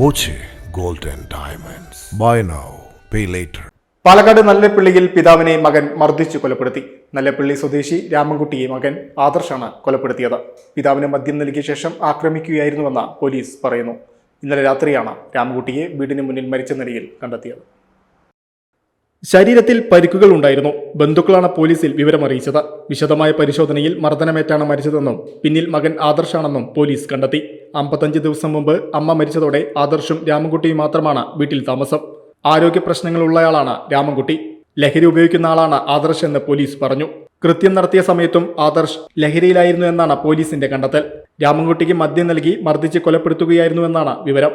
Boche gold diamonds. Buy now pay later. Palakkad നല്ലപ്പള്ളിയിൽ പിതാവിനെ മകൻ മർദ്ദിച്ചു കൊലപ്പെടുത്തി. നല്ലപ്പള്ളി സ്വദേശി രാമൻകുട്ടിയെ മകൻ ആദർശാണ് കൊലപ്പെടുത്തിയത്. പിതാവിന് മദ്യം നൽകിയ ശേഷം ആക്രമിക്കുകയായിരുന്നുവെന്ന് പോലീസ് പറയുന്നു. ഇന്നലെ രാത്രിയാണ് രാമൻകുട്ടിയെ വീടിന് മുന്നിൽ മരിച്ച നിലയിൽ കണ്ടെത്തിയത്. ശരീരത്തിൽ പരിക്കുകൾ ഉണ്ടായിരുന്നു. ബന്ധുക്കളാണ് പോലീസിൽ വിവരമറിയിച്ചത് വിശദമായ പരിശോധനയിൽ മർദ്ദനമേറ്റാണ് മരിച്ചതെന്നും പിന്നിൽ മകൻ ആദർശാണെന്നും പോലീസ് കണ്ടെത്തി. അമ്പത്തഞ്ച് ദിവസം മുമ്പ് അമ്മ മരിച്ചതോടെ ആദർശും രാമൻകുട്ടിയും മാത്രമാണ് വീട്ടിൽ താമസം. ആരോഗ്യ പ്രശ്നങ്ങളുള്ളയാളാണ് രാമൻകുട്ടി. ലഹരി ഉപയോഗിക്കുന്ന ആളാണ് ആദർശ് എന്ന് പോലീസ് പറഞ്ഞു. കൃത്യം നടത്തിയ സമയത്തും ആദർശ് ലഹരിയിലായിരുന്നു എന്നാണ് പോലീസിന്റെ കണ്ടെത്തൽ. രാമൻകുട്ടിക്ക് മദ്യം നൽകി മർദ്ദിച്ച് കൊലപ്പെടുത്തുകയായിരുന്നുവെന്നാണ് വിവരം.